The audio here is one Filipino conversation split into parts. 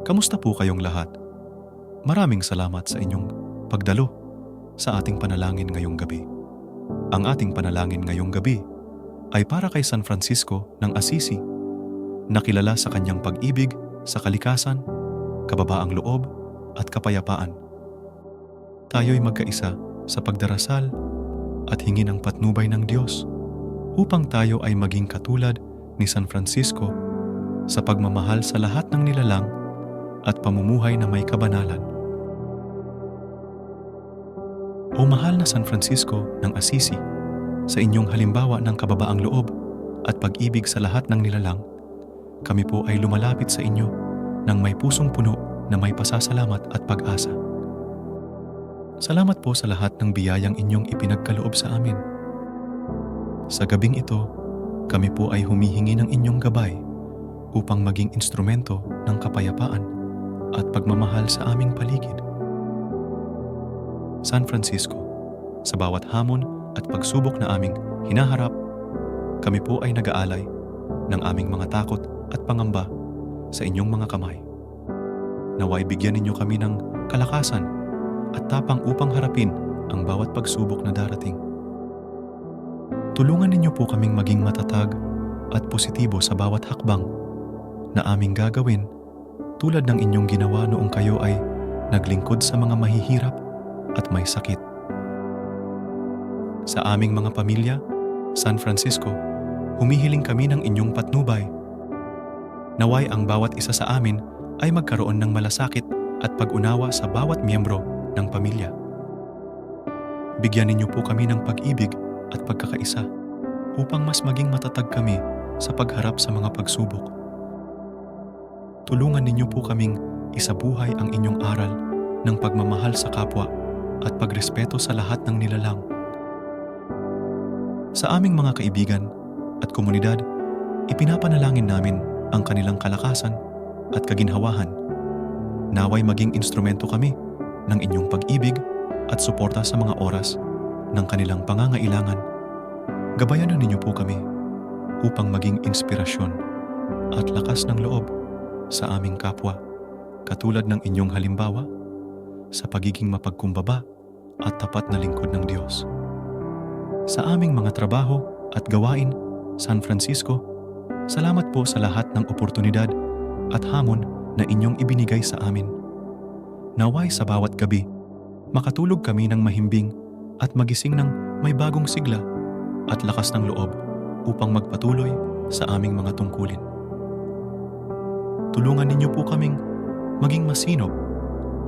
Kamusta po kayong lahat? Maraming salamat sa inyong pagdalo sa ating panalangin ngayong gabi. Ang ating panalangin ngayong gabi ay para kay San Francisco ng Assisi, nakilala sa kanyang pag-ibig sa kalikasan, kababaang loob at kapayapaan. Tayo'y magkaisa sa pagdarasal at hingi ng patnubay ng Diyos upang tayo ay maging katulad ni San Francisco sa pagmamahal sa lahat ng nilalang at pamumuhay na may kabanalan. O mahal na San Francisco ng Assisi, sa inyong halimbawa ng kababaang loob at pag-ibig sa lahat ng nilalang, kami po ay lumalapit sa inyo ng may pusong puno na may pasasalamat at pag-asa. Salamat po sa lahat ng biyayang inyong ipinagkaloob sa amin. Sa gabing ito, kami po ay humihingi ng inyong gabay upang maging instrumento ng kapayapaan at pagmamahal sa aming paligid. San Francisco, sa bawat hamon at pagsubok na aming hinaharap, kami po ay nag-aalay ng aming mga takot at pangamba sa inyong mga kamay. Naway bigyan ninyo kami ng kalakasan at tapang upang harapin ang bawat pagsubok na darating. Tulungan ninyo po kaming maging matatag at positibo sa bawat hakbang na aming gagawin tulad ng inyong ginawa noong kayo ay naglingkod sa mga mahihirap at may sakit. Sa aming mga pamilya, San Francisco, humihiling kami ng inyong patnubay. Naway ang bawat isa sa amin ay magkaroon ng malasakit at pag-unawa sa bawat miyembro ng pamilya. Bigyan ninyo po kami ng pag-ibig at pagkakaisa upang mas maging matatag kami sa pagharap sa mga pagsubok. Tulungan ninyo po kaming isabuhay ang inyong aral ng pagmamahal sa kapwa at pagrespeto sa lahat ng nilalang. Sa aming mga kaibigan at komunidad, ipinapanalangin namin ang kanilang kalakasan at kaginhawahan. Naway maging instrumento kami ng inyong pag-ibig at suporta sa mga oras ng kanilang pangangailangan. Gabayanan ninyo po kami upang maging inspirasyon at lakas ng loob sa aming kapwa, katulad ng inyong halimbawa sa pagiging mapagkumbaba at tapat na lingkod ng Diyos. Sa aming mga trabaho at gawain, San Francisco, salamat po sa lahat ng oportunidad at hamon na inyong ibinigay sa amin. Naway sa bawat gabi, makatulog kami ng mahimbing at magising ng may bagong sigla at lakas ng loob upang magpatuloy sa aming mga tungkulin. Tulungan ninyo po kaming maging masinop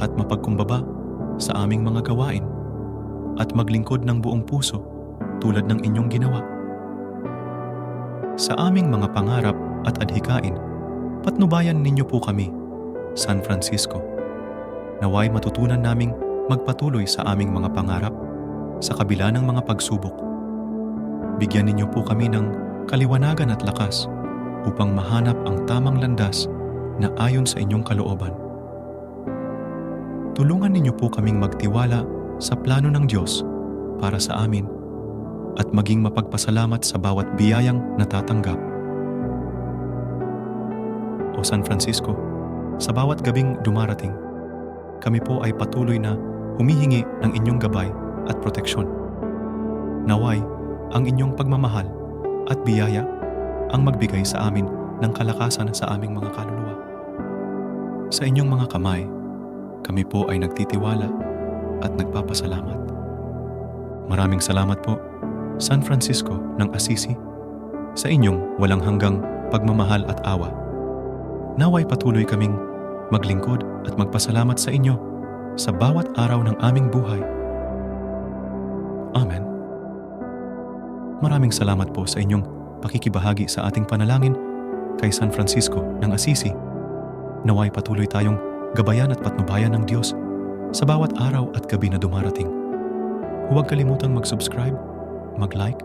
at mapagkumbaba sa aming mga gawain at maglingkod ng buong puso tulad ng inyong ginawa. Sa aming mga pangarap at adhikain, patnubayan ninyo po kami, San Francisco. Naway matutunan naming magpatuloy sa aming mga pangarap sa kabila ng mga pagsubok. Bigyan ninyo po kami ng kaliwanagan at lakas upang mahanap ang tamang landas na ayon sa inyong kalooban. Tulungan ninyo po kaming magtiwala sa plano ng Diyos para sa amin at maging mapagpasalamat sa bawat biyayang natatanggap. O San Francisco, sa bawat gabing dumarating, kami po ay patuloy na humihingi ng inyong gabay at proteksyon. Naway, ang inyong pagmamahal at biyaya ang magbigay sa amin ng kalakasan sa aming mga kaluluwa. Sa inyong mga kamay, kami po ay nagtitiwala at nagpapasalamat. Maraming salamat po, San Francisco ng Assisi, sa inyong walang hanggang pagmamahal at awa. Naway patuloy kaming maglingkod at magpasalamat sa inyo sa bawat araw ng aming buhay. Amen. Maraming salamat po sa inyong pakikibahagi sa ating panalangin kay San Francisco ng Assisi. Naway patuloy tayong gabayan at patnubayan ng Diyos sa bawat araw at gabi na dumarating. Huwag kalimutang mag-subscribe, mag-like,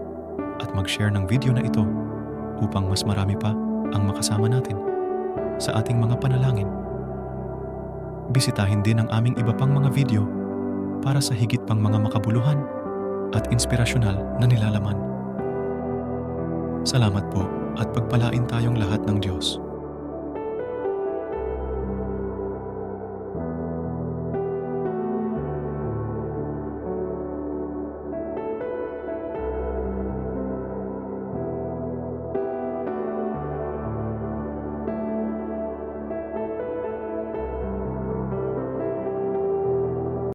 at mag-share ng video na ito upang mas marami pa ang makasama natin sa ating mga panalangin. Bisitahin din ang aming iba pang mga video para sa higit pang mga makabuluhan at inspirasyonal na nilalaman. Salamat po at pagpalain tayong lahat ng Diyos.